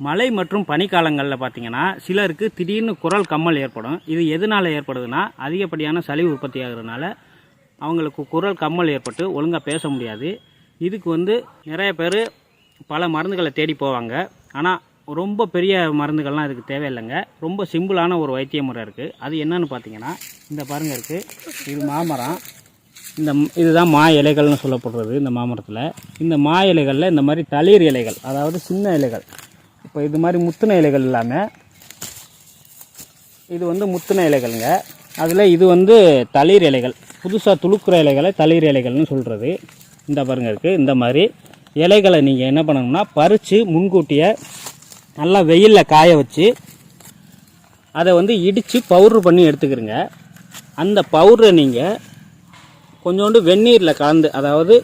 மழை மற்றும் பனிக்காலங்களில் பார்த்தீங்கன்னா சிலருக்கு திடீர்னு குரல் கம்மல் ஏற்படும். இது எதனால் ஏற்படுதுன்னா அதிகப்படியான சளி உற்பத்தி ஆகிறதுனால அவங்களுக்கு குரல் கம்மல் ஏற்பட்டு ஒழுங்காக பேச முடியாது. இதுக்கு வந்து நிறைய பேர் பல மருந்துகளை தேடி போவாங்க. ஆனால் ரொம்ப பெரிய மருந்துகள்லாம் இதுக்கு தேவையில்லைங்க. ரொம்ப சிம்பிளான ஒரு வைத்திய முறை இருக்குது அது என்னன்னு பார்த்தீங்கன்னா இந்த பாருங்க இருக்குது இது மாமரம். இந்த இதுதான் மா இலைகள்னு சொல்லப்படுறது இந்த மாமரத்தில். இந்த மா இலைகளில் இந்த மாதிரி தளிர் இலைகள் அதாவது சின்ன இலைகள் இப்போ இது மாதிரி முத்துன இலைகள் இல்லாமல் இது வந்து முத்துன இலைகள்ங்க. அதில் இது வந்து தளிர் இலைகள். புதுசாக துளுக்குற இலைகளை தளிர் இலைகள்னு சொல்கிறது இந்த பாருங்க இருக்குது இந்த மாதிரி இலைகளை நீங்கள் என்ன பண்ணணும்னா பறித்து முன்கூட்டியே நல்லா வெயிலில் காய வச்சு அதை வந்து இடித்து பவுட்ரு பண்ணி எடுத்துக்கிறங்க. அந்த பவுடரை நீங்கள் கொஞ்சோண்டு வெந்நீரில் கலந்து அதாவது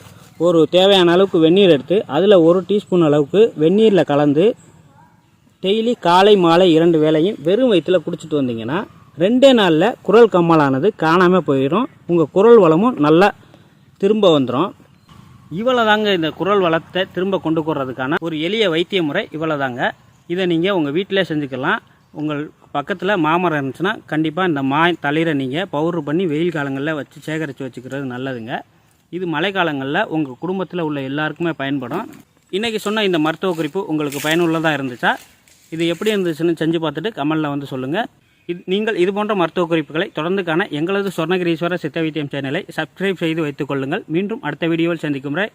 ஒரு தேவையான அளவுக்கு வெந்நீர் எடுத்து அதில் ஒரு டீஸ்பூன் அளவுக்கு வெந்நீரில் கலந்து டெய்லி காலை மாலை இரண்டு வேளையும் வெறும் வயிற்றில் குடிச்சிட்டு வந்தீங்கன்னா ரெண்டே நாளில் குரல் கம்மலானது காணாமல் போயிடும் உங்கள் குரல் வளமும் நல்லா திரும்ப வந்துடும் இவ்வளோ தாங்க இந்த குரல் வளத்தை திரும்ப கொண்டு போகிறதுக்கான ஒரு எளிய வைத்திய முறை இவ்வளோ தாங்க இதை நீங்கள் உங்கள் வீட்டிலே செஞ்சுக்கலாம். உங்கள் பக்கத்தில் மாமரம் இருந்துச்சுன்னா கண்டிப்பாக இந்த மா தளிரை நீங்கள் பவுட்ரு பண்ணி வெயில் காலங்களில் வச்சு சேகரித்து வச்சுக்கிறது நல்லதுங்க. இது மழை காலங்களில் உங்கள் குடும்பத்தில் உள்ள எல்லாருக்குமே பயன்படும். இன்றைக்கி சொன்ன இந்த மருத்துவ குறிப்பு உங்களுக்கு பயனுள்ளதாக இருந்துச்சா? இது எப்படி இருந்துச்சுன்னு செஞ்சு பார்த்துட்டு கமெண்டில் வந்து சொல்லுங்கள் இது நீங்கள் இது போன்ற மருத்துவ குறிப்புகளை தொடர்ந்து காண எங்களது சொர்ணகிரீஸ்வர சித்த வைத்தியம் சேனலை சப்ஸ்கிரைப் செய்து வைத்துக் கொள்ளுங்கள். மீண்டும் அடுத்த வீடியோவில் சந்திக்கும் வரை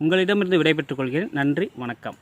உங்களிடமிருந்து விடைபெற்றுக் கொள்கிறேன். நன்றி வணக்கம்.